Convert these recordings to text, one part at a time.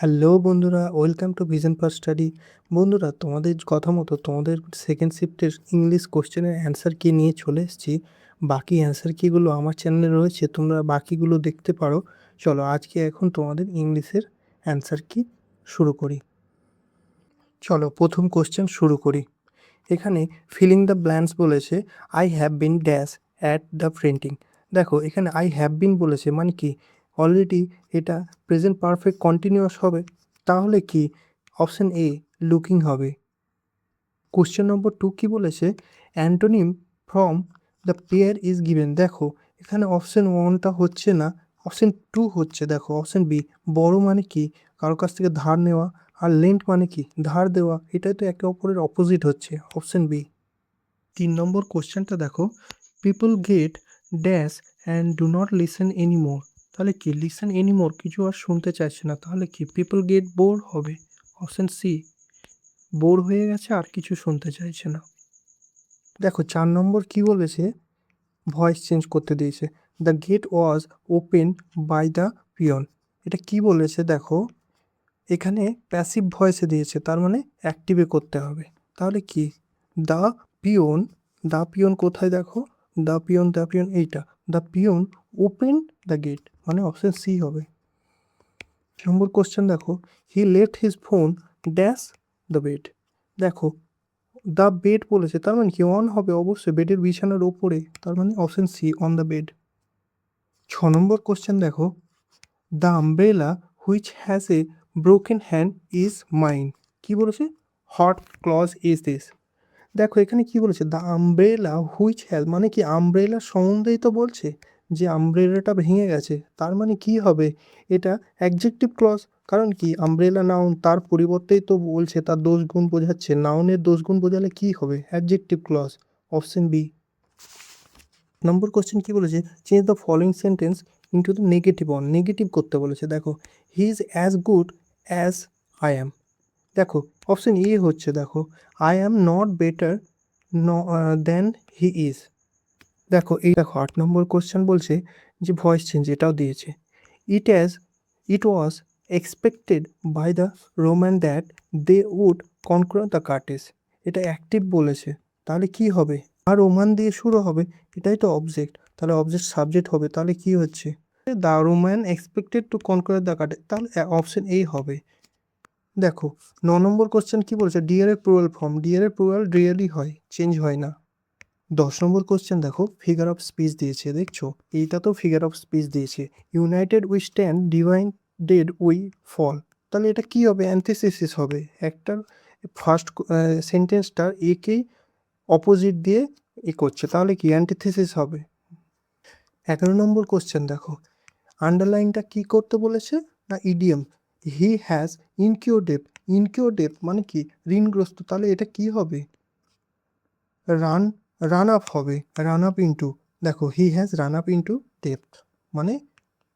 Hello বন্ধুরা, welcome to vision for study. বন্ধুরা, তোমাদের কথা মতো তোমাদের সেকেন্ড শিফটের ইংলিশ কোশ্চেনের অ্যান্সার কি নিয়ে চলে এসেছি। বাকি অ্যান্সার কিগুলো আমার চ্যানেলে রয়েছে, তোমরা বাকিগুলো দেখতে পারো। চলো আজকে এখন তোমাদের ইংলিশের অ্যান্সার কি শুরু করি। চলো প্রথম কোশ্চেন শুরু করি। এখানে ফিলিং দ্য ব্ল্যান্স বলেছে I have been dash at the printing দেখো, এখানে আই হ্যাভ বিন বলেছে মানে কি? অলরেডি এটা প্রেজেন্ট পারফেক্ট কন্টিনিউয়াস হবে, তাহলে কি? অপশন এ লুকিং হবে। কোশ্চেন নম্বর টু কী বলেছে? Antonym from the pair is given দেখো, এখানে অপশন ওয়ানটা হচ্ছে না অপশন টু হচ্ছে। দেখো অপশন বি বড় মানে কি? কারও কাছ থেকে ধার নেওয়া আর লেন্ট মানে কি? ধার দেওয়া, এটাই তো একে অপরের অপোজিট হচ্ছে অপশন বি তিন নম্বর কোশ্চেনটা দেখো people get dash and do not listen anymore তাহলে কি লিসেন এনিমোর কিছু আর শুনতে চাইছে না। তাহলে কি পিপল গেট বোর হবে? অপশন সি বোর হয়ে গেছে আর কিছু শুনতে চাইছে না। দেখো, চার নম্বর কি বলেছে ভয়েস চেঞ্জ করতে দিয়েছে। The gate was open by the peon এটা কি বলেছে দেখো, এখানে প্যাসিভ ভয়েসে দিয়েছে, তার মানে অ্যাক্টিভে করতে হবে। তাহলে কি? দ্য পিয়ন দ্য পিয়ন কোথায় দেখো? দ্য পিয়ন দ্য পিয়ন এইটা। The peon open the gate মানে অপশন সি হবে। নম্বর কোশ্চেন দেখো he left his phone dash the bed দেখো দ্য বেড বলেছে, তার মানে কি? অন হবে অবশ্যই বেডের বিছানার ওপরে তার মানে option C on the bed ছ নম্বর কোশ্চেন দেখো the umbrella which has a broken hand is mine কি বলেছে? হট ক্লজ ইজ দিস দেখো, এখানে কি বলেছে? দ্য আমব্রেলা হুইচ হ্যাজ মানে কি আমব্রেলা সম্বন্ধেই তো বলছে? যে আমব্রেলাটা ভেঙে গেছে, তার মানে কি হবে? এটা অ্যাডজেক্টিভ ক্লজ কারণ কি? আমব্রেলা নাউন তার পরিবর্তেই তো বলছে, তার দোষ গুণ বোঝাচ্ছে। নাউনের দোষ গুণ বোঝালে কি হবে? Adjective clause option B number question কি বলেছে? Change the following sentence into the negative on negative করতে বলেছে, দেখো। He is as good as I am দেখো অপশন এ হচ্ছে, দেখো। I am not better than he is দেখো, এই দেখো, আট নম্বর কোশ্চেন বলছে যে ভয়েস চেঞ্জ এটাও দিয়েছে। It as it was expected by the Roman that they would conquer the কার্টেস এটা অ্যাক্টিভ বলেছে। তাহলে কি হবে? আর রোমান দিয়ে শুরু হবে? এটাই তো অবজেক্ট তাহলে অবজেক্ট সাবজেক্ট হবে। তাহলে কি হচ্ছে? The Roman expected to conquer the কার্টেস তাহলে অপশন এই হবে। দেখো, ন নম্বর কোশ্চেন কি বলছে? ডিয়ারের প্লুরাল ফর্ম ডিয়ারের প্লুরাল রিয়েলি হয়। চেঞ্জ হয় না। দশ নম্বর কোশ্চেন দেখো ফিগার অফ স্পিচ দিয়েছে, দেখছ? এইটা তো ফিগার অফ স্পিচ দিয়েছে। ইউনাইটেড উই স্ট্যান্ড ডিভাইন ডেড উই ফল তাহলে এটা কি হবে? অ্যান্থেসিস হবে। একটা ফার্স্ট সেন্টেন্সটা একেই অপোজিট দিয়ে এ করছে। তাহলে কি? অ্যান্টিথেসিস হবে। এগারো নম্বর কোশ্চেন দেখো। আন্ডারলাইনটা কি করতে বলেছে? না idiom he has incur debt debt মানে কি? ঋণগ্রস্ত। তাহলে এটা কি হবে? রান রান আপ হবে রান আপ ইন্টু দেখো he has run up into depth মানে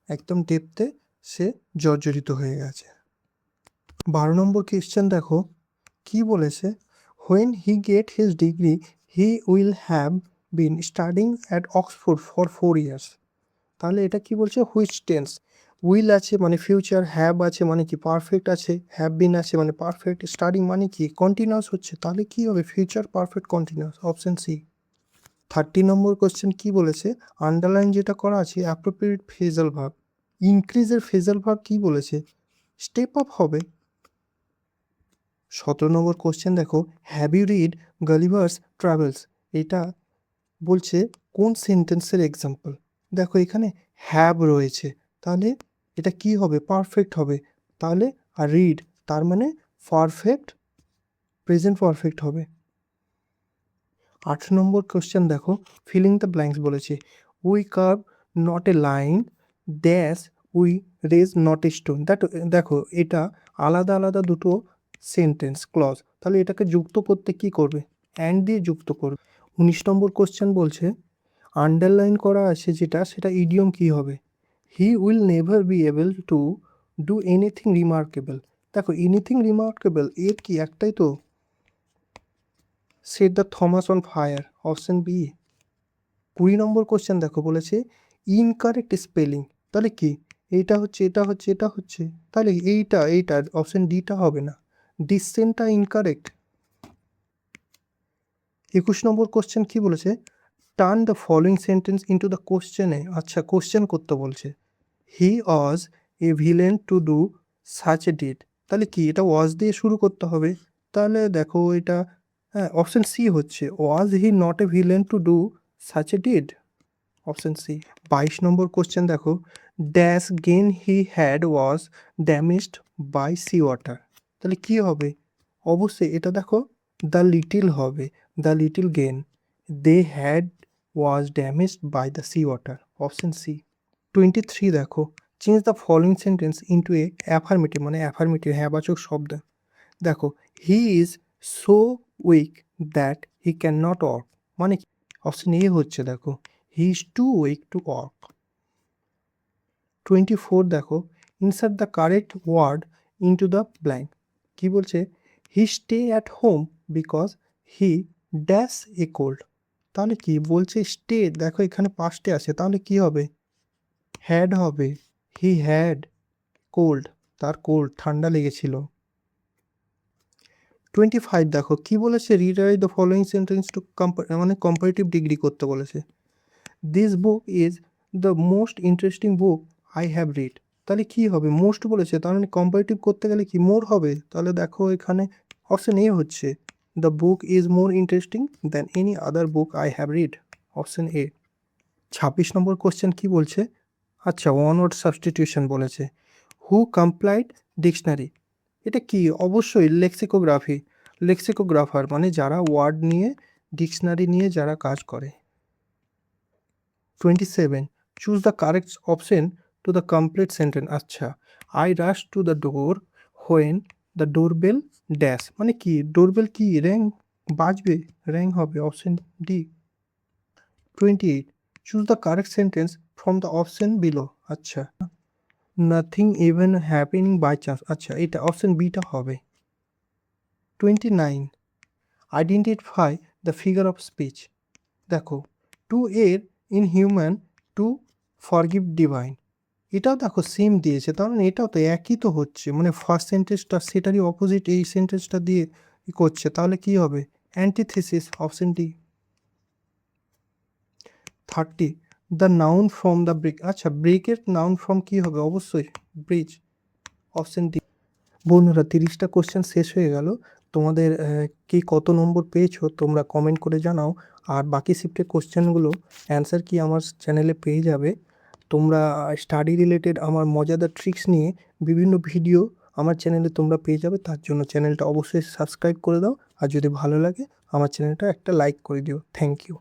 একদম ডেপথে সে জর্জরিত হয়ে গেছে। বারো নম্বর কোয়েশ্চেন দেখো, কি বলেছে? When he get his degree he will have been studying at Oxford for four years তাহলে এটা কি বলছে? হুইচ টেন্স উইল আছে মানে ফিউচার হ্যাব আছে মানে কি? পারফেক্ট আছে হ্যাভ বিন আছে মানে পারফেক্ট স্টাডিং মানে কি? কন্টিনিউয়াস হচ্ছে, তাহলে কি হবে? Future perfect continuous option C thirty number question কি বলেছে? আন্ডারলাইন যেটা করা আছে অ্যাপ্রোপ্রিয়েট ফেজাল ভাব ইনক্রিজের ফেজাল ভাব কি বলেছে? স্টেপ আপ হবে। সতেরো নম্বর কোশ্চেন দেখো। Have you read Gulliver's Travels এটা বলছে কোন সেন্টেন্সের এক্সাম্পল দেখো এখানে হ্যাভ রয়েছে। তাহলে এটা কি হবে? পারফেক্ট হবে। তাহলে আর রিড তার মানে পারফেক্ট প্রেজেন্ট পারফেক্ট হবে। আট নম্বর কোশ্চেন দেখো ফিলিং দ্য ব্ল্যাঙ্কস বলেছে। We carve not a line dash we raise not a stone that দেখো, এটা আলাদা আলাদা দুটো সেন্টেন্স ক্লজ তাহলে এটাকে যুক্ত করতে কি করবে? অ্যান্ড দিয়ে যুক্ত করবে। উনিশ নম্বর কোশ্চেন বলছে আন্ডারলাইন করা আছে যেটা, সেটা ইডিয়ম কি হবে? He will never be able to do anything remarkable দেখো এনিথিং রিমার্কেবল এর কি একটাই তো set the Thames on fire option B কুড়ি নম্বর কোশ্চেন দেখো বলেছে ইনকারেক্ট স্পেলিং তাহলে কি? এইটা হচ্ছে, এটা হচ্ছে এটা হচ্ছে, তাহলে এইটা এইটা অপশন ডিটা হবে না। ডিসেন্টটা ইনকারেক্ট একুশ নম্বর কোশ্চেন কি বলেছে? Turn the following sentence into the কোশ্চেনে আচ্ছা কোশ্চেন করতে বলছে। He was a villain to do such deed তাহলে কি, এটা ওয়াজ দিয়ে শুরু করতে হবে। তাহলে দেখো, এটা হ্যাঁ অপশন সি হচ্ছে was he not a villain to do such a deed option C বাইশ নম্বর কোশ্চেন দেখো dash gain he had was damaged by sea water তাহলে কি হবে? অবশ্যই এটা দেখো দ্য লিটিল হবে the little gain they had was damaged by the sea water option C twenty three দেখো change the following sentence into a affirmative মানে affirmative হ্যাঁবাচক শব্দ। দেখো he is so weak that he can not work মানে option A হচ্ছে দেখো he is too weak to work twenty four দেখো insert the correct word into the blank কী বলছে? He stay at home because he dash a cold তাহলে কি? বলছে stay দেখো এখানে পাঁচটে আছে, তাহলে কি হবে? হ্যাড হবে। হি হ্যাড কোল্ড তার কোল্ড ঠান্ডা লেগেছিল। টোয়েন্টি ফাইভ দেখো, কী বলেছে? Rewrite the following sentence to মানে কম্পারেটিভ ডিগ্রি করতে বলেছে। This book is the most interesting book I have read তাহলে কী হবে? মোস্ট বলেছে, তার মানে কম্পারেটিভ করতে গেলে কি মোর হবে? তাহলে দেখো এখানে অপশন এ হচ্ছে the book is more interesting than any other book I have read option A ছাব্বিশ নম্বর কোশ্চেন কি বলছে? আচ্ছা ওয়ান ওয়ার্ড সাবস্টিটিউশন বলেছে। হু কমপ্লাইড ডিকশনারি এটা কি? অবশ্যই লেক্সিকোগ্রাফি লেক্সিকোগ্রাফার মানে যারা ওয়ার্ড নিয়ে ডিকশনারি নিয়ে যারা কাজ করে। Twenty seven choose the correct option to the complete sentence আচ্ছা I rush to the door when the doorbell dash মানে কি? ডোরবেল কি? র্যাং বাজবে? র্যাং হবে। Option D twenty eight choose the correct sentence from the option below আচ্ছা। Nothing even happening by chance আচ্ছা এটা option বিটা হবে। Twenty nine identify the figure of speech দেখো to err in human to forgive divine এটাও দেখো same দিয়েছে, তার মানে এটাও তো একই তো হচ্ছে। মানে ফার্স্ট সেন্টেন্সটা সেটারই অপোজিট এই সেন্টেন্সটা দিয়ে করছে। তাহলে কি হবে? Antithesis option D thirty the noun from the brick আচ্ছা ব্রেকের নাউন ফ্রম কি হবে? অবশ্যই ব্রিজ অপশন ডি বন্ধুরা, তিরিশটা কোশ্চেন শেষ হয়ে গেল। তোমাদের কি কত নম্বর পেয়েছ তোমরা কমেন্ট করে জানাও। আর বাকি শিফটের কোশ্চেনগুলো অ্যান্সার কি আমার চ্যানেলে পেয়ে যাবে। তোমরা স্টাডি রিলেটেড আমার মজাদার ট্রিক্স নিয়ে বিভিন্ন ভিডিও আমার চ্যানেলে তোমরা পেয়ে যাবে। তার জন্য চ্যানেলটা অবশ্যই সাবস্ক্রাইব করে দাও। আর যদি ভালো লাগে, আমার চ্যানেলটা একটা লাইক করে দিও। Thank you